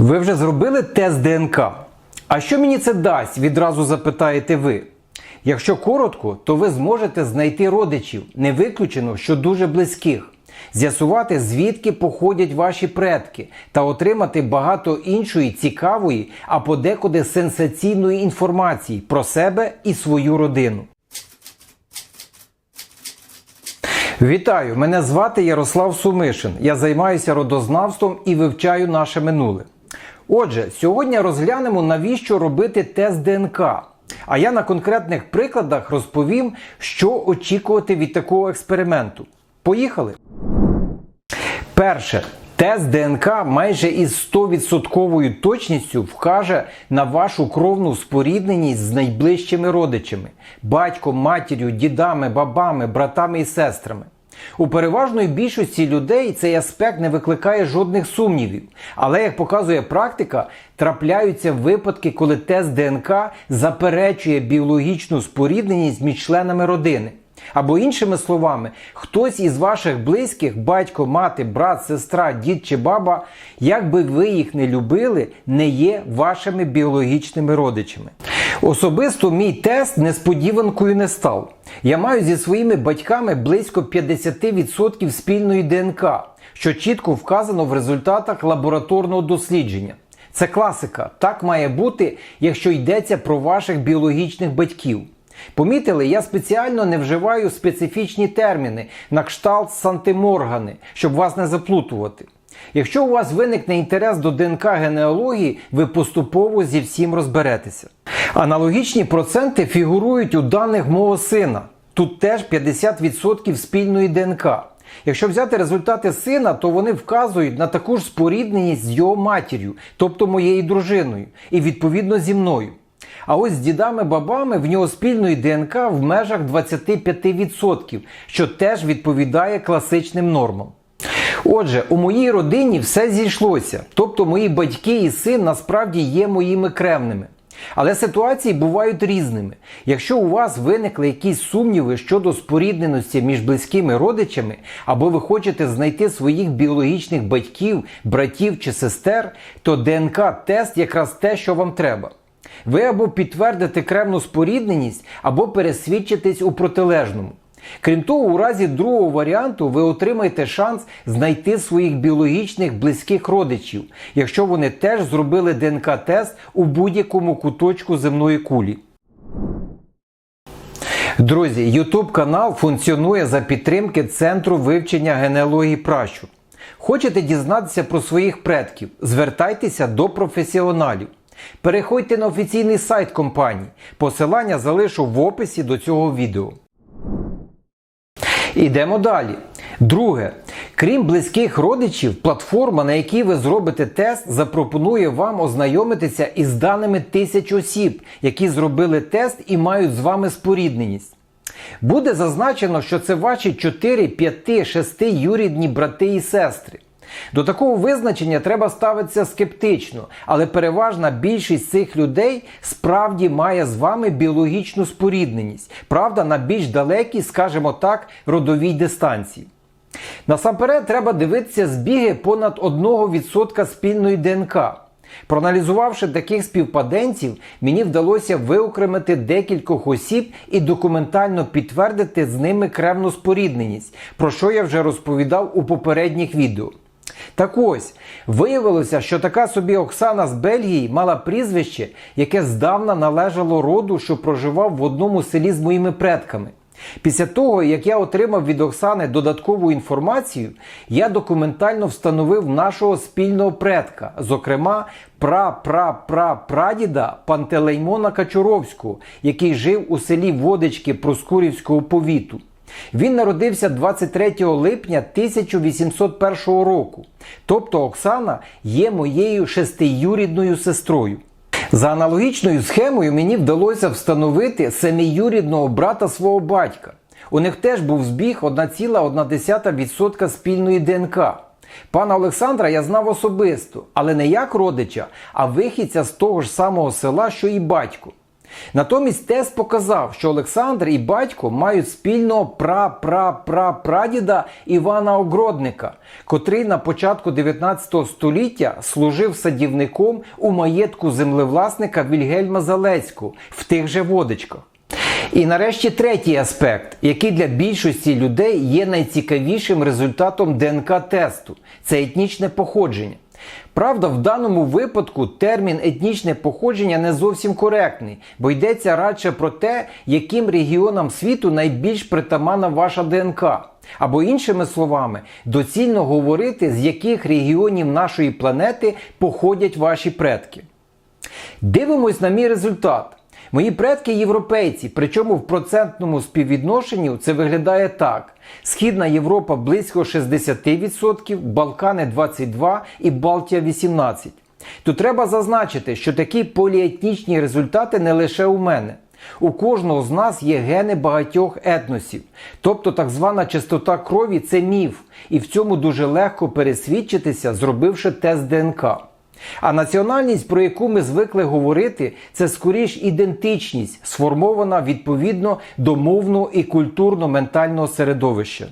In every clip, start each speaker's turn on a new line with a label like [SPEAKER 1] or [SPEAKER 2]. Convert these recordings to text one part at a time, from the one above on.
[SPEAKER 1] Ви вже зробили тест ДНК? А що мені це дасть? Відразу запитаєте ви. Якщо коротко, то ви зможете знайти родичів, не виключено, що дуже близьких, з'ясувати, звідки походять ваші предки, та отримати багато іншої цікавої, а подекуди сенсаційної інформації про себе і свою родину. Вітаю! Мене звати Ярослав Сумишин. Я займаюся родознавством і вивчаю наше минуле. Отже, сьогодні розглянемо, навіщо робити тест ДНК. А я на конкретних прикладах розповім, що очікувати від такого експерименту. Поїхали! Перше. Тест ДНК майже із 100% точністю вкаже на вашу кровну спорідненість з найближчими родичами батьком, матір'ю, дідами, бабами, братами і сестрами. У переважної більшості людей цей аспект не викликає жодних сумнівів. Але, як показує практика, трапляються випадки, коли тест ДНК заперечує біологічну спорідненість між членами родини. Або іншими словами, хтось із ваших близьких, батько, мати, брат, сестра, дід чи баба, як би ви їх не любили, не є вашими біологічними родичами. Особисто мій тест несподіванкою не став. Я маю зі своїми батьками близько 50% спільної ДНК, що чітко вказано в результатах лабораторного дослідження. Це класика. Так має бути, якщо йдеться про ваших біологічних батьків. Помітили, я спеціально не вживаю специфічні терміни на кшталт сантиморгани, щоб вас не заплутувати. Якщо у вас виникне інтерес до ДНК генеалогії, ви поступово зі всім розберетеся. Аналогічні проценти фігурують у даних мого сина. Тут теж 50% спільної ДНК. Якщо взяти результати сина, то вони вказують на таку ж спорідненість з його матір'ю, тобто моєю дружиною, і відповідно зі мною. А ось з дідами-бабами в нього спільної ДНК в межах 25%, що теж відповідає класичним нормам. Отже, у моїй родині все зійшлося, тобто мої батьки і син насправді є моїми кремними. Але ситуації бувають різними. Якщо у вас виникли якісь сумніви щодо спорідненості між близькими родичами, або ви хочете знайти своїх біологічних батьків, братів чи сестер, то ДНК-тест якраз те, що вам треба. Ви або підтвердите кремну спорідненість, або пересвідчитесь у протилежному. Крім того, у разі другого варіанту ви отримаєте шанс знайти своїх біологічних близьких родичів, якщо вони теж зробили ДНК-тест у будь-якому куточку земної кулі. Друзі, YouTube канал функціонує за підтримки Центру вивчення генеалогії пращур. Хочете дізнатися про своїх предків? Звертайтеся до професіоналів. Переходьте на офіційний сайт компанії. Посилання залишу в описі до цього відео. Ідемо далі. Друге, крім близьких родичів, платформа, на якій ви зробите тест, запропонує вам ознайомитися із даними тисяч осіб, які зробили тест і мають з вами спорідненість. Буде зазначено, що це ваші 4, 5, 6 юрідні брати і сестри. До такого визначення треба ставитися скептично, але переважна більшість цих людей справді має з вами біологічну спорідненість, правда, на більш далекій, скажімо так, родовій дистанції. Насамперед, треба дивитися збіги понад 1% спільної ДНК. Проаналізувавши таких співпаденців, мені вдалося виокремити декількох осіб і документально підтвердити з ними кремну спорідненість, про що я вже розповідав у попередніх відео. Так ось, виявилося, що така собі Оксана з Бельгії мала прізвище, яке здавна належало роду, що проживав в одному селі з моїми предками. Після того, як я отримав від Оксани додаткову інформацію, я документально встановив нашого спільного предка, зокрема пра-пра-пра-прадіда Пантелеймона Качуровського, який жив у селі Водички Проскурівського повіту. Він народився 23 липня 1801 року. Тобто Оксана є моєю шестиюрідною сестрою. За аналогічною схемою мені вдалося встановити семиюрідного брата свого батька. У них теж був збіг 1,1% спільної ДНК. Пана Олександра я знав особисто, але не як родича, а вихідця з того ж самого села, що і батько. Натомість тест показав, що Олександр і батько мають спільного пра-пра-пра-прадіда Івана Огродника, котрий на початку 19 століття служив садівником у маєтку землевласника Вільгельма Залецького в тих же водичках. І нарешті третій аспект, який для більшості людей є найцікавішим результатом ДНК-тесту це етнічне походження. Правда, в даному випадку термін етнічне походження не зовсім коректний, бо йдеться радше про те, яким регіонам світу найбільш притаманна ваша ДНК. Або іншими словами, доцільно говорити, з яких регіонів нашої планети походять ваші предки. Дивимось на мій результат. Мої предки європейці, причому в процентному співвідношенні це виглядає так: Східна Європа близько 60%, Балкани 22% і Балтія 18%. Тут треба зазначити, що такі поліетнічні результати не лише у мене. У кожного з нас є гени багатьох етносів, тобто так звана чистота крові це міф, і в цьому дуже легко пересвідчитися, зробивши тест ДНК. А національність, про яку ми звикли говорити, це скоріш ідентичність, сформована відповідно до мовного і культурно-ментального середовища.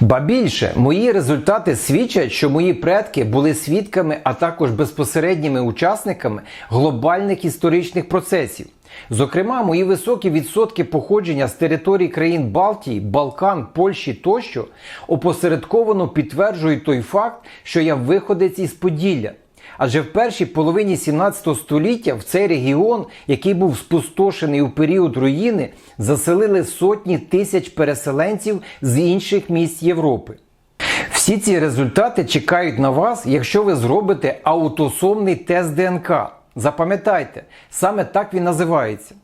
[SPEAKER 1] Ба більше, мої результати свідчать, що мої предки були свідками, а також безпосередніми учасниками глобальних історичних процесів. Зокрема, мої високі відсотки походження з територій країн Балтії, Балкан, Польщі тощо опосередковано підтверджують той факт, що я виходець із Поділля. Адже в першій половині 17 століття в цей регіон, який був спустошений у період руїни, заселили сотні тисяч переселенців з інших місць Європи. Всі ці результати чекають на вас, якщо ви зробите аутосомний тест ДНК. Запам'ятайте, саме так він називається.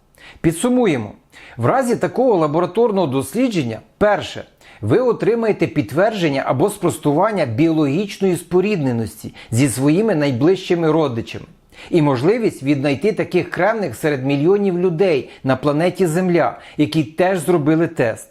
[SPEAKER 1] Підсумуємо: в разі такого лабораторного дослідження, перше, ви отримаєте підтвердження або спростування біологічної спорідненості зі своїми найближчими родичами і можливість віднайти таких кремних серед мільйонів людей на планеті Земля, які теж зробили тест.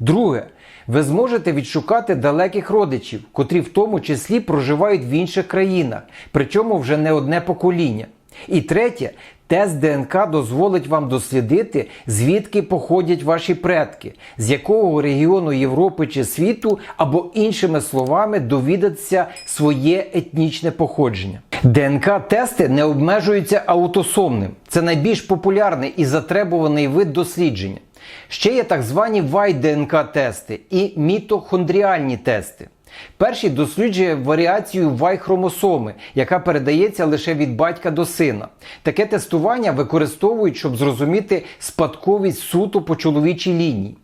[SPEAKER 1] Друге, ви зможете відшукати далеких родичів, котрі в тому числі проживають в інших країнах, причому вже не одне покоління. І третє, тест ДНК дозволить вам дослідити, звідки походять ваші предки, з якого регіону Європи чи світу, або іншими словами, довідатися своє етнічне походження. ДНК-тести не обмежуються аутосомним. Це найбільш популярний і затребуваний вид дослідження. Ще є так звані Y-ДНК-тести і мітохондріальні тести. Перший досліджує варіацію Y-хромосоми, яка передається лише від батька до сина. Таке тестування використовують, щоб зрозуміти спадковість суто по чоловічій лінії.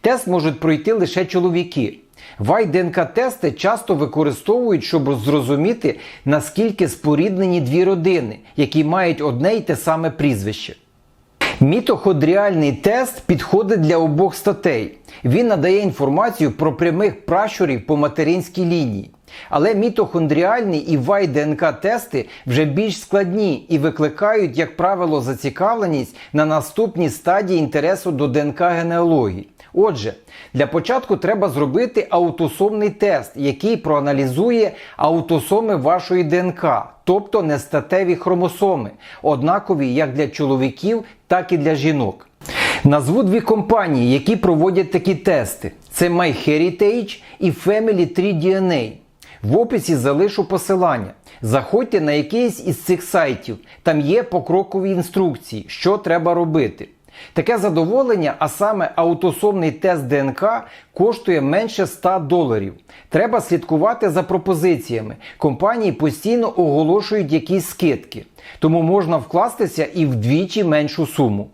[SPEAKER 1] Тест можуть пройти лише чоловіки. Y-ДНК-тести часто використовують, щоб зрозуміти, наскільки споріднені дві родини, які мають одне й те саме прізвище. Мітохондріальний тест підходить для обох статей. Він надає інформацію про прямих пращурів по материнській лінії. Але мітохондріальні і Y-ДНК тести вже більш складні і викликають, як правило, зацікавленість на наступній стадії інтересу до ДНК генеалогії. Отже, для початку треба зробити аутосомний тест, який проаналізує аутосоми вашої ДНК, тобто нестатеві хромосоми, однакові як для чоловіків, так і для жінок. Назву дві компанії, які проводять такі тести: це MyHeritage і Family 3 DNA. В описі залишу посилання. Заходьте на якийсь із цих сайтів, там є покрокові інструкції, що треба робити. Таке задоволення, а саме аутосомний тест ДНК, коштує менше 100 доларів. Треба слідкувати за пропозиціями. Компанії постійно оголошують якісь скидки, тому можна вкластися і вдвічі меншу суму.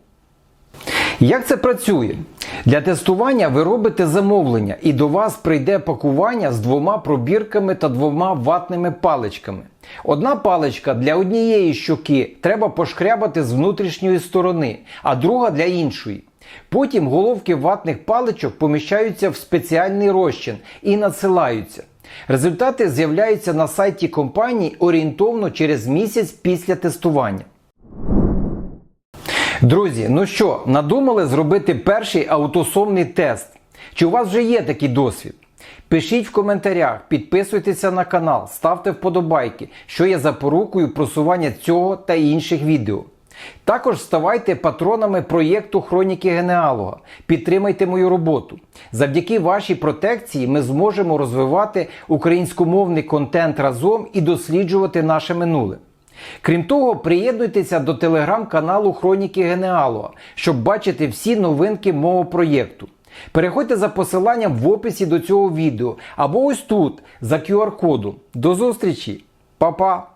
[SPEAKER 1] Як це працює? Для тестування ви робите замовлення, і до вас прийде пакування з двома пробірками та двома ватними паличками. Одна паличка для однієї щоки треба пошкрябати з внутрішньої сторони, а друга для іншої. Потім головки ватних паличок поміщаються в спеціальний розчин і надсилаються. Результати з'являються на сайті компанії орієнтовно через місяць після тестування. Друзі, ну що, надумали зробити перший аутосомний тест? Чи у вас вже є такий досвід? Пишіть в коментарях, підписуйтеся на канал, ставте вподобайки, що є запорукою просування цього та інших відео. Також ставайте патронами проєкту Хроніки Генеалога. Підтримайте мою роботу. Завдяки вашій протекції ми зможемо розвивати українськомовний контент разом і досліджувати наше минуле. Крім того, приєднуйтеся до телеграм-каналу Хроніки Генеалога, щоб бачити всі новинки мого проєкту. Переходьте за посиланням в описі до цього відео або ось тут за QR-кодом. До зустрічі, Па-па!